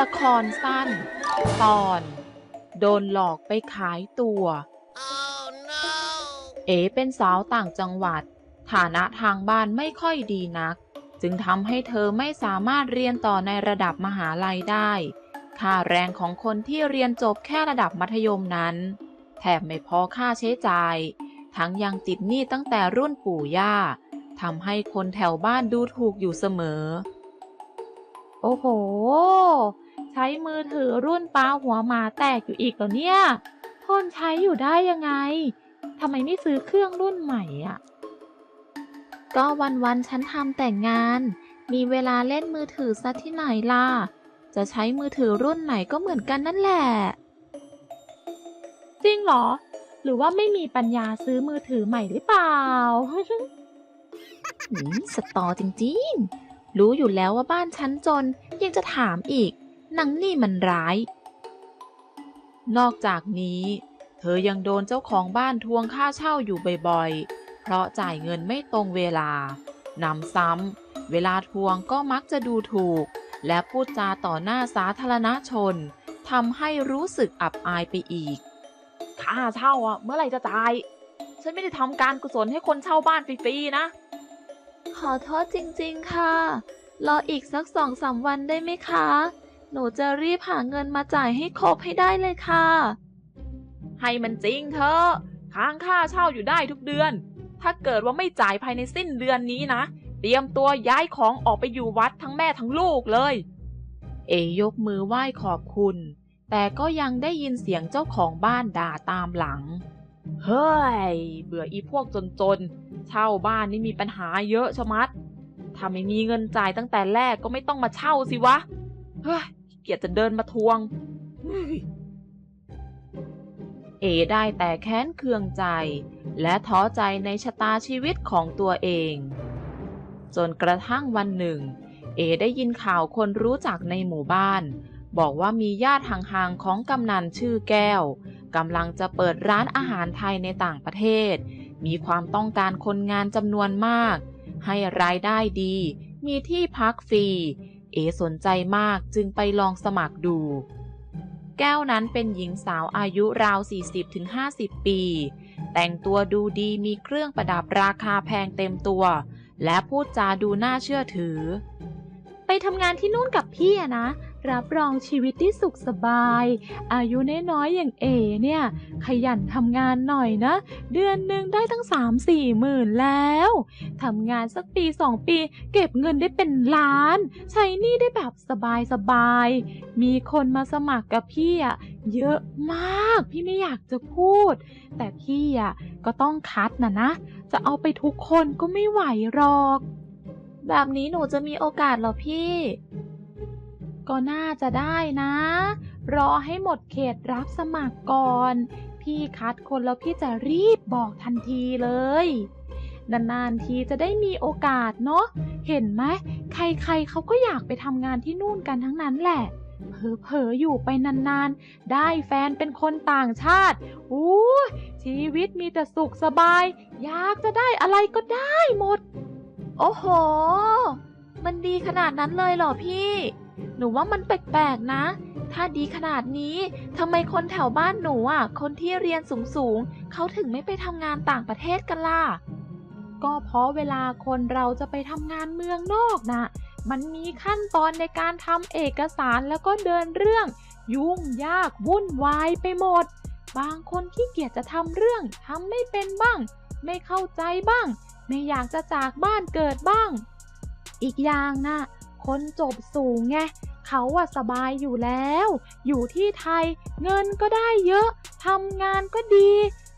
ละครสั้น ตอน โดนหลอกไปขายตัวเอ๋เป็นสาวต่างจังหวัด ฐานะทางบ้านไม่ค่อยดีนัก จึงทำให้เธอไม่สามารถเรียนต่อในระดับมหาลัยได้ ค่าแรงของคนที่เรียนจบแค่ระดับมัธยมนั้น แถบไม่พอค่าใช้จ่าย ทั้งยังติดหนี้ตั้งแต่รุ่นปู่ย่าทำให้คนแถวบ้านดูถูกอยู่เสมอ โอ้โห ใช้มือถือรุ่นปลาหัวหมาแตกอยู่อีกเหรอเนี่ยทนใช้อยู่ได้ยังไงทำไมไม่ซื้อเครื่องรุ่นใหม่อะ ก็วันๆฉันทำแต่งงาน มีเวลาเล่นมือถือซะที่ไหนล่ะ จะใช้มือถือรุ่นไหนก็เหมือนกันนั่นแหละ จริงเหรอ หรือว่าไม่มีปัญญาซื้อมือถือใหม่หรือเปล่าหืมสตอจริงๆ รู้อยู่แล้วว่าบ้านฉันจนยังจะถามอีก นางนี่มันร้าย นอกจากนี้ เธอยังโดนเจ้าของบ้านทวงค่าเช่าอยู่บ่อยๆ เพราะจ่ายเงินไม่ตรงเวลานำซ้ำ เวลาทวงก็มักจะดูถูก และพูดจาต่อหน้าสาธารณชนทำให้รู้สึกอับอายไปอีก ค่าเช่าอะ เมื่อไหร่จะจ่าย ฉันไม่ได้ทำการกุศลให้คนเช่าบ้านฟรีๆนะ ขอโทษจริงๆค่ะ รออีกสักสองสามวันได้ไหมคะ หนูจะรีบหาเงินมาจ่ายให้ครบให้ได้เลยค่ะ ให้มันจริงเถอะค้างค่าเช่าอยู่ได้ทุกเดือน ถ้าเกิดว่าไม่จ่ายภายในสิ้นเดือนนี้นะ เตรียมตัวย้ายของออกไปอยู่วัดทั้งแม่ทั้งลูกเลย เอยกมือไหว้ขอบคุณ แต่ก็ยังได้ยินเสียงเจ้าของบ้านด่าตามหลัง เฮ้ย เบื่ออีพวกจนๆ เช่าบ้านนี่มีปัญหาเยอะชะมัด ถ้าไม่มีเงินจ่ายตั้งแต่แรกก็ไม่ต้องมาเช่าสิวะ เฮ้ย กียจจะเดินมาทวง เอได้แต่แค้นเคืองใจ และท้อใจในชะตาชีวิตของตัวเอง จนกระทั่งวันหนึ่ง เอได้ยินข่าวคนรู้จักในหมู่บ้าน บอกว่ามีญาติห่างๆของกำนันชื่อแก้วกำลังจะเปิดร้านอาหารไทยในต่างประเทศ มีความต้องการคนงานจำนวนมาก ให้รายได้ดี มีที่พักฟรี สนใจมากจึงไปลองสมัครดู แก้วนั้นเป็นหญิงสาวอายุราว 40-50 ปี แต่งตัวดูดีมีเครื่องประดับราคาแพงเต็มตัว และพูดจาดูน่าเชื่อถือ ไปทำงานที่นู่นกับพี่อะนะ รับรองชีวิตที่สุขสบาย อายุน้อยๆอย่างเอเนี่ย ขยันทำงานหน่อยนะ เดือนหนึ่งได้ตั้ง3 4หมื่นแล้วทำงานสักปีสองปี เก็บเงินได้เป็นล้าน ใช้หนี่ได้แบบสบายๆ มีคนมาสมัครกับพี่อะเยอะมาก พี่ไม่อยากจะพูด แต่พี่อะก็ต้องคัดนะนะ จะเอาไปทุกคนก็ไม่ไหวหรอก แบบนี้หนูจะมีโอกาสเหรอพี่ ก็น่าจะได้นะ รอให้หมดเขตรับสมัครก่อน พี่คัดคนแล้วพี่จะรีบบอกทันทีเลย นานๆทีจะได้มีโอกาสเนาะ เห็นไหมใครๆเขาก็อยากไปทำงานที่นู่นกันทั้งนั้นแหละ เผลอๆอยู่ไปนานๆ ได้แฟนเป็นคนต่างชาติ อู้ชีวิตมีแต่สุขสบาย อยากจะได้อะไรก็ได้หมด โอ้โห มันดีขนาดนั้นเลยเหรอพี่ หนูว่ามันแปลกๆนะ ถ้าดีขนาดนี้ทำไมคนแถวบ้านหนูอะ คนที่เรียนสูงๆเขาถึงไม่ไปทำงานต่างประเทศกันล่ะ ก็เพราะเวลาคนเราจะไปทำงานเมืองนอกนะมันมีขั้นตอนในการทำเอกสารแล้วก็เดินเรื่อง ยุ่งยากวุ่นวายไปหมด บางคนขี้เกียจจะทำเรื่องทำไม่เป็นบ้าง ไม่เข้าใจบ้าง ไม่อยากจะจากบ้านเกิดบ้าง อีกอย่างนะ คนจบสูงไงเขาอะสบายอยู่แล้ว อยู่ที่ไทยเงินก็ได้เยอะทำงานก็ดี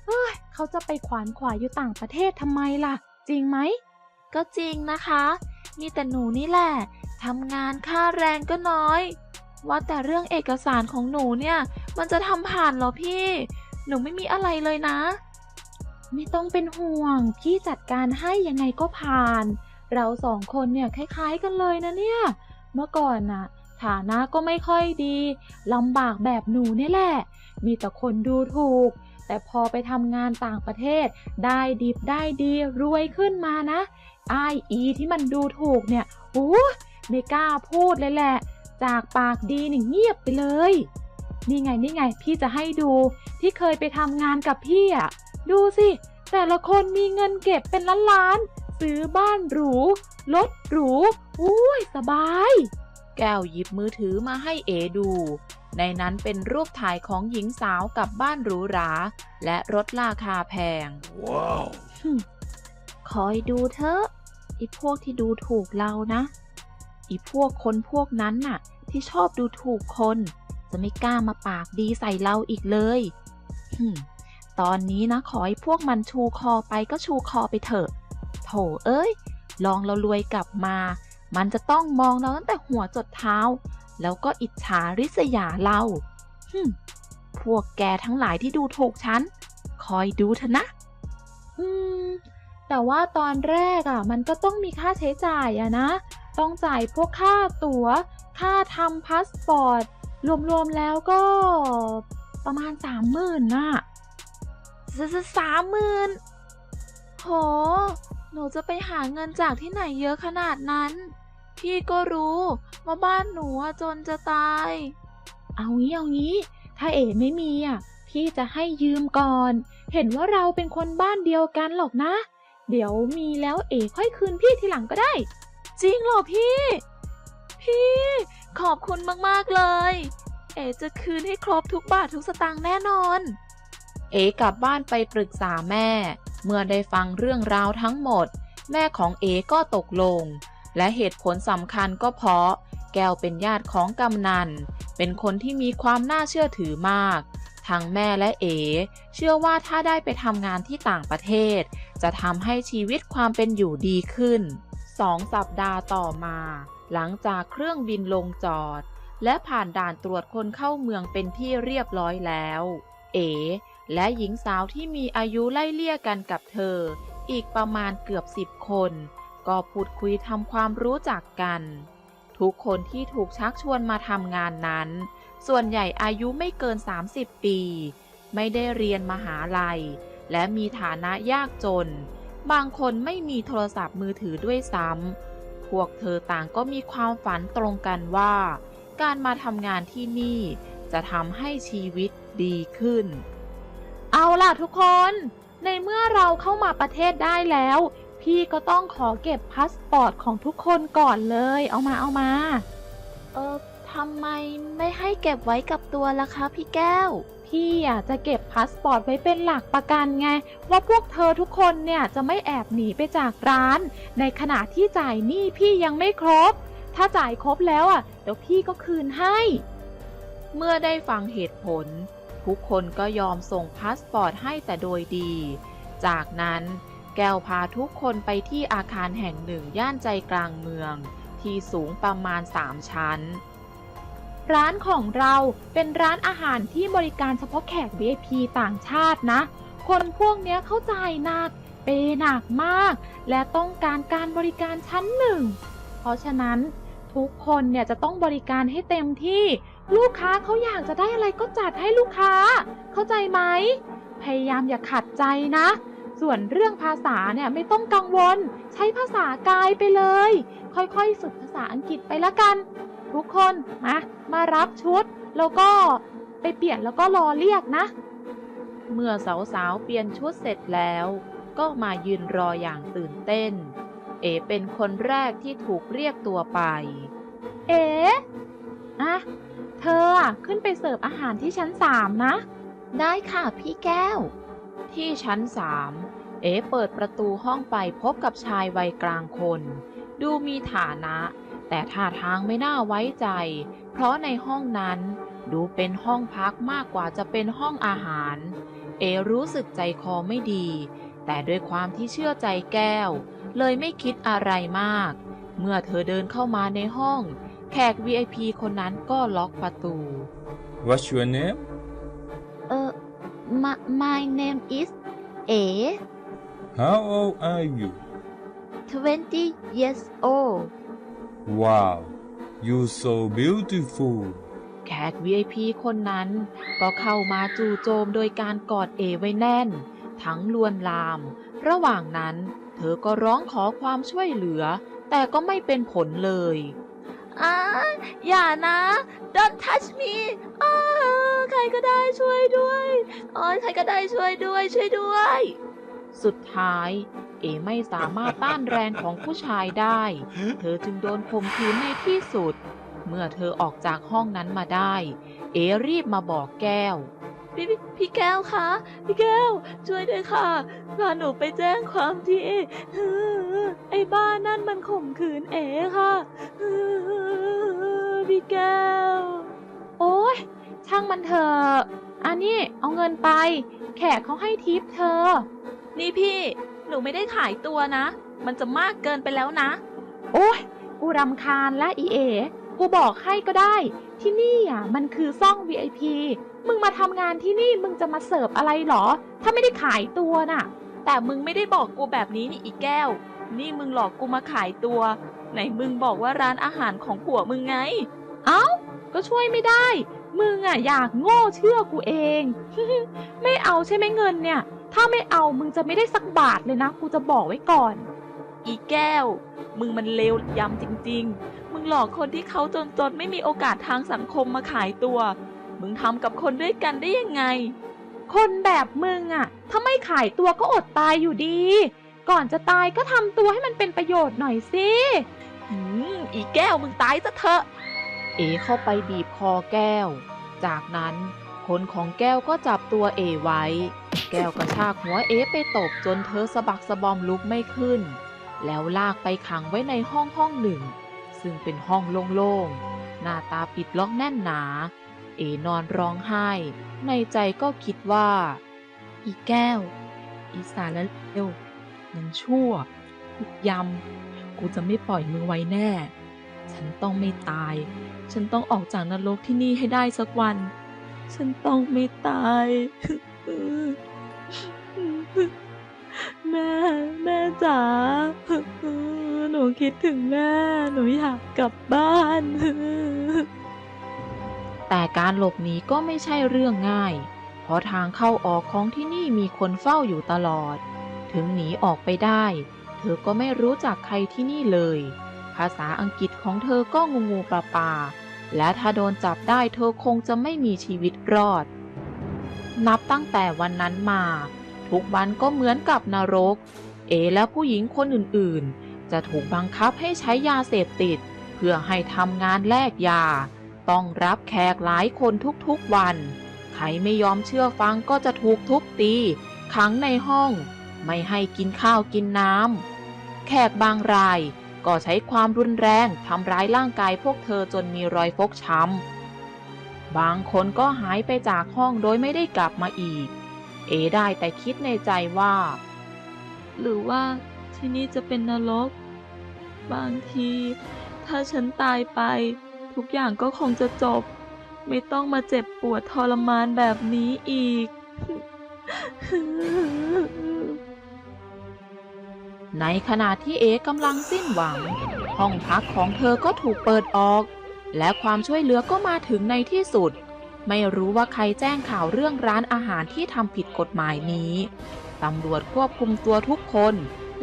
เฮ้ยเขาจะไปขวานขวายอยู่ต่างประเทศทำไมล่ะ จริงไหม ก็จริงนะคะ มีแต่หนูนี่แหละทำงานค่าแรงก็น้อย ว่าแต่เรื่องเอกสารของหนูเนี่ย มันจะทำผ่านเหรอพี่ หนูไม่มีอะไรเลยนะ ไม่ต้องเป็นห่วง พี่จัดการให้ยังไงก็ผ่าน เราสองคนเนี่ยคล้ายๆกันเลยนะเนี่ย เมื่อก่อนน่ะ ฐานะก็ไม่ค่อยดีลำบากแบบหนูนี่แหละ มีแต่คนดูถูก แต่พอไปทำงานต่างประเทศ ได้ดิบได้ดีรวยขึ้นมานะไออีที่มันดูถูกเนี่ยโอ้ไม่กล้าพูดเลยแหละ จากปากดีนี่เงียบไปเลย นี่ไงนี่ไงพี่จะให้ดูที่เคยไปทำงานกับพี่อะดูสิ แต่ละคนมีเงินเก็บเป็นล้านๆ ซื้อบ้านหรู รถหรู อุ้ยสบาย แก้วหยิบมือถือมาให้เอดู ในนั้นเป็นรูปถ่ายของหญิงสาวกับบ้านหรูหรา และรถราคาแพง Wow. คอยดูเถอะไอีพวกที่ดูถูกเรานะไอีพวกคนพวกนั้นน่ะ ที่ชอบดูถูกคน จะไม่กล้ามาปากดีใส่เราอีกเลยหึ่มตอนนี้นะขอให้พวกมันชูคอไปก็ชูคอไปเถอะ โถเอ้ย ลองเรารวยกลับมา มันจะต้องมองเราตั้งแต่หัวจดเท้า แล้วก็อิจฉาริษยาเราหึ่มพวกแกทั้งหลายที่ดูถูกฉัน คอยดูเถอะนะ อืม แต่ว่าตอนแรกอะ มันก็ต้องมีค่าใช้จ่ายอะนะ ต้องจ่ายพวกค่าตัว๋ว ค่าทำพาสปอร์ต รวมๆแล้วก็ประมาณสามหมื่นน่ะสามหมื่นโห หนูจะไปหาเงินจากที่ไหนเยอะขนาดนั้น พี่ก็รู้ว่าบ้านหนูจนจะตาย เอางี้เอางี้ ถ้าเอ๋ไม่มีอะ พี่จะให้ยืมก่อน เห็นว่าเราเป็นคนบ้านเดียวกันหรอกนะ เดี๋ยวมีแล้วเอ๋ค่อยคืนพี่ทีหลังก็ได้ จริงเหรอพี่ พี่ ขอบคุณมากๆเลย เอ๋จะคืนให้ครบทุกบาททุกสตางค์แน่นอน เอกลับบ้านไปปรึกษาแม่ เมื่อได้ฟังเรื่องราวทั้งหมด แม่ของเอก็ตกลง และเหตุผลสำคัญก็เพราะ แก้วเป็นญาติของกำนัน เป็นคนที่มีความน่าเชื่อถือมาก ทั้งแม่และเอเชื่อว่าถ้าได้ไปทำงานที่ต่างประเทศ จะทำให้ชีวิตความเป็นอยู่ดีขึ้นสองสัปดาห์ต่อมา หลังจากเครื่องบินลงจอด และผ่านด่านตรวจคนเข้าเมืองเป็นที่เรียบร้อยแล้ว เอ และหญิงสาวที่มีอายุไล่เลี่ยกันกับเธอ อีกประมาณเกือบสิบคน ก็พูดคุยทำความรู้จักกัน ทุกคนที่ถูกชักชวนมาทำงานนั้น ส่วนใหญ่อายุไม่เกิน 30 ปี ไม่ได้เรียนมหาลัย และมีฐานะยากจน บางคนไม่มีโทรศัพท์มือถือด้วยซ้ำพวกเธอต่างก็มีความฝันตรงกันว่า การมาทำงานที่นี่จะทำให้ชีวิตดีขึ้น เอาล่ะทุกคน ในเมื่อเราเข้ามาประเทศได้แล้ว พี่ก็ต้องขอเก็บพาสปอร์ตของทุกคนก่อนเลย เอามาเอามา เออทำไมไม่ให้เก็บไว้กับตัวล่ะคะพี่แก้ว พี่อะจะเก็บพาสปอร์ตไว้เป็นหลักประกันไง ว่าพวกเธอทุกคนเนี่ยจะไม่แอบหนีไปจากร้าน ในขณะที่จ่ายหนี้พี่ยังไม่ครบ ถ้าจ่ายครบแล้วอะเดี๋ยวพี่ก็คืนให้ เมื่อได้ฟังเหตุผล ทุกคนก็ยอมส่งพาสปอร์ตให้แต่โดยดี จากนั้นแก้วพาทุกคนไปที่อาคารแห่งหนึ่งย่านใจกลางเมือง ที่สูงประมาณ 3 ชั้น ร้านของเราเป็นร้านอาหารที่บริการเฉพาะแขก VIP ต่างชาตินะ คนพวกเนี้ยเข้าใจหนัก เปหนักมาก และต้องการการบริการชั้นหนึ่ง เพราะฉะนั้นทุกคนเนี่ยจะต้องบริการให้เต็มที่ ลูกค้าเขาอยากจะได้อะไรก็จัดให้ลูกค้า เข้าใจไหม พยายามอย่าขัดใจนะ ส่วนเรื่องภาษาเนี่ยไม่ต้องกังวล ใช้ภาษากายไปเลย ค่อยๆ ฝึกภาษาอังกฤษไปละกัน ทุกคนมามารับชุด แล้วก็ไปเปลี่ยนแล้วก็รอเรียกนะ เมื่อสาวๆ เปลี่ยนชุดเสร็จแล้ว ก็มายืนรออย่างตื่นเต้น เอเป็นคนแรกที่ถูกเรียกตัวไป เอ๋อะ เธออะขึ้นไปเสิร์ฟอาหารที่ชั้นสามนะ ได้ค่ะพี่แก้ว ที่ชั้นสามเอเปิดประตูห้องไปพบกับชายวัยกลางคน ดูมีฐานะ แต่ท่าทางไม่น่าไว้ใจ เพราะในห้องนั้น ดูเป็นห้องพักมากกว่าจะเป็นห้องอาหาร เอรู้สึกใจคอไม่ดี แต่ด้วยความที่เชื่อใจแก้ว เลยไม่คิดอะไรมาก เมื่อเธอเดินเข้ามาในห้อง แขก VIP คนนั้นก็ล็อกประตู What's your name? เออ my, my name is เอ๋ How old are you? 20 years old Wow, you so beautiful. แขก VIP คนนั้น ก็เข้ามาจู่โจมโดยการกอดเอไว้แน่น ทั้งลวนลาม ระหว่างนั้น เธอก็ร้องขอความช่วยเหลือ แต่ก็ไม่เป็นผลเลย อ่าอย่านะ don't touch me อ่าใครก็ได้ช่วยด้วยออ้ยใครก็ได้ช่วยด้วย ช่วยด้วย สุดท้าย เอไม่สามารถต้านแรงของผู้ชายได้ เธอจึงโดนข่มขืนในที่สุด เมื่อเธอออกจากห้องนั้นมาได้ เอรีบมาบอกแก้ว พี่พี่พี่แก้วคะ พี่แก้ว ช่วยด้วยค่ะ พาหนูไปแจ้งความที่เออไอ้บ้านนั่นมันข่มขืนเอ๋ค่ะเออพี่แก้ว โอ๊ยช่างมันเถอะอันนี้เอาเงินไป แขกเขาให้ทิปเธอ นี่พี่ หนูไม่ได้ขายตัวนะ มันจะมากเกินไปแล้วนะ โอ๊ยกูรำคาญและอีเอ กูบอกให้ก็ได้ ที่นี่อะมันคือซ่อง VIP มึงมาทำงานที่นี่มึงจะมาเสิร์ฟอะไรหรอ ถ้าไม่ได้ขายตัวน่ะ แต่มึงไม่ได้บอกกูแบบนี้นี่อีแก้ว นี่มึงหลอกกูมาขายตัว ไหนมึงบอกว่าร้านอาหารของผัวมึงไง เอ้า ก็ช่วยไม่ได้ มึงอะอยากโง่เชื่อกูเอง ไม่เอาใช่ไหมเงินเนี่ย ถ้าไม่เอามึงจะไม่ได้สักบาทเลยนะ กูจะบอกไว้ก่อน อีแก้ว มึงมันเลวยำจริง ๆ มึงหลอกคนที่เขาจนๆไม่มีโอกาสทางสังคมมาขายตัว มึงทำกับคนด้วยกันได้ยังไง คนแบบมึงอะถ้าไม่ขายตัวก็อดตายอยู่ดี ก่อนจะตายก็ทำตัวให้มันเป็นประโยชน์หน่อยสิหืมอีแก้วมึงตายซะเถอะ เอเข้าไปบีบคอแก้ว จากนั้นคนของแก้วก็จับตัวเอไว้ แก้วกระชากหัวเอไปตบจนเธอสะบักสะบอมลุกไม่ขึ้น แล้วลากไปขังไว้ในห้องห้องหนึ่ง ซึ่งเป็นห้องโล่งๆ หน้าตาปิดล็อกแน่นหนา เอนอนร้องไห้ ในใจก็คิดว่า อีแก้ว อีสารและเร็วมันชั่วทุยำ กูจะไม่ปล่อยมึงไว้แน่ ฉันต้องไม่ตาย ฉันต้องออกจากนรกที่นี่ให้ได้สักวัน ฉันต้องไม่ตายแม่ แม่จ๋า คิดถึงแม่ หนูอยากกลับบ้าน แต่การหลบหนีก็ไม่ใช่เรื่องง่าย เพราะทางเข้าออกของที่นี่มีคนเฝ้าอยู่ตลอด ถึงหนีออกไปได้ เธอก็ไม่รู้จักใครที่นี่เลย ภาษาอังกฤษของเธอก็งูงูปลาปลาและถ้าโดนจับได้เธอคงจะไม่มีชีวิตรอด นับตั้งแต่วันนั้นมา ทุกวันก็เหมือนกับนรก เอและผู้หญิงคนอื่นๆ จะถูกบังคับให้ใช้ยาเสพติด เพื่อให้ทำงานแลกยา ต้องรับแขกหลายคนทุกๆวัน ใครไม่ยอมเชื่อฟังก็จะถูกทุบตี ขังในห้อง ไม่ให้กินข้าวกินน้ำแขกบางรายก็ใช้ความรุนแรงทำร้ายร่างกายพวกเธอจนมีรอยฟกช้ำ บางคนก็หายไปจากห้องโดยไม่ได้กลับมาอีก เอได้แต่คิดในใจว่า หรือว่าที่นี่จะเป็นนรก บางที ถ้าฉันตายไป ทุกอย่างก็คงจะจบ ไม่ต้องมาเจ็บปวดทรมานแบบนี้อีก ในขณะที่เอกำลังสิ้นหวัง ห้องพักของเธอก็ถูกเปิดออก และความช่วยเหลือก็มาถึงในที่สุด ไม่รู้ว่าใครแจ้งข่าวเรื่องร้านอาหารที่ทำผิดกฎหมายนี้ตำรวจควบคุมตัวทุกคน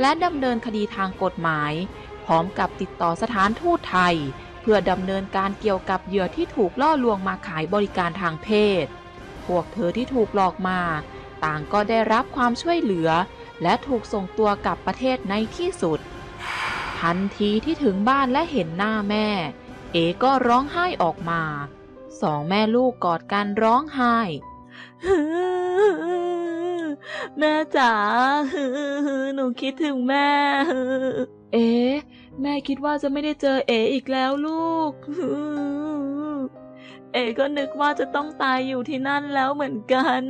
และดำเนินคดีทางกฎหมาย พร้อมกับติดต่อสถานทูตไทย เพื่อดำเนินการเกี่ยวกับเหยื่อที่ถูกล่อลวงมาขายบริการทางเพศ พวกเธอที่ถูกหลอกมา ต่างก็ได้รับความช่วยเหลือ และถูกส่งตัวกลับประเทศในที่สุด ทันทีที่ถึงบ้านและเห็นหน้าแม่ เอก็ร้องไห้ออกมา สองแม่ลูกกอดกันร้องไห้แม่จ๋าหนูคิดถึงแม่ เอ แม่คิดว่าจะไม่ได้เจอเอ๋อีกแล้วลูก เอ๋ก็นึกว่าจะต้องตายอยู่ที่นั่นแล้วเหมือนกัน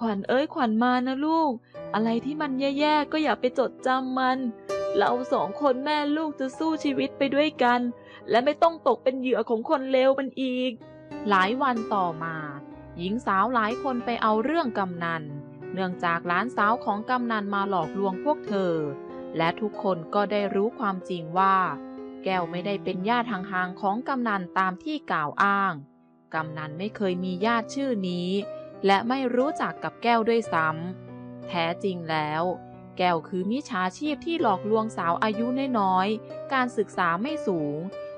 ขวัญเอ้ยขวัญมานะลูก อะไรที่มันแย่ๆก็อย่าไปจดจำมัน เราสองคนแม่ลูกจะสู้ชีวิตไปด้วยกัน และไม่ต้องตกเป็นเหยื่อของคนเลวมันอีก หลายวันต่อมา หญิงสาวหลายคนไปเอาเรื่องกำนัน เนื่องจากหลานสาวของกำนันมาหลอกลวงพวกเธอ และทุกคนก็ได้รู้ความจริงว่า แก้วไม่ได้เป็นญาติห่างๆของกำนันตามที่กล่าวอ้าง กำนันไม่เคยมีญาติชื่อนี้ และไม่รู้จักกับแก้วด้วยซ้ำแท้จริงแล้ว แก้วคือมิจฉาชีพที่หลอกลวงสาวอายุน้อยๆ การศึกษาไม่สูง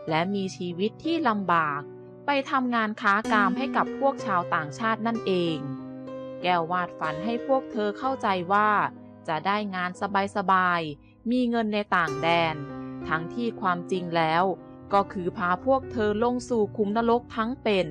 และมีชีวิตที่ลำบาก ไปทำงานค้ากามให้กับพวกชาวต่างชาตินั่นเอง แก้ววาดฝันให้พวกเธอเข้าใจว่าจะได้งานสบายๆ มีเงินในต่างแดน ทั้งที่ความจริงแล้ว ก็คือพาพวกเธอลงสู่คุมนรกทั้งเป็น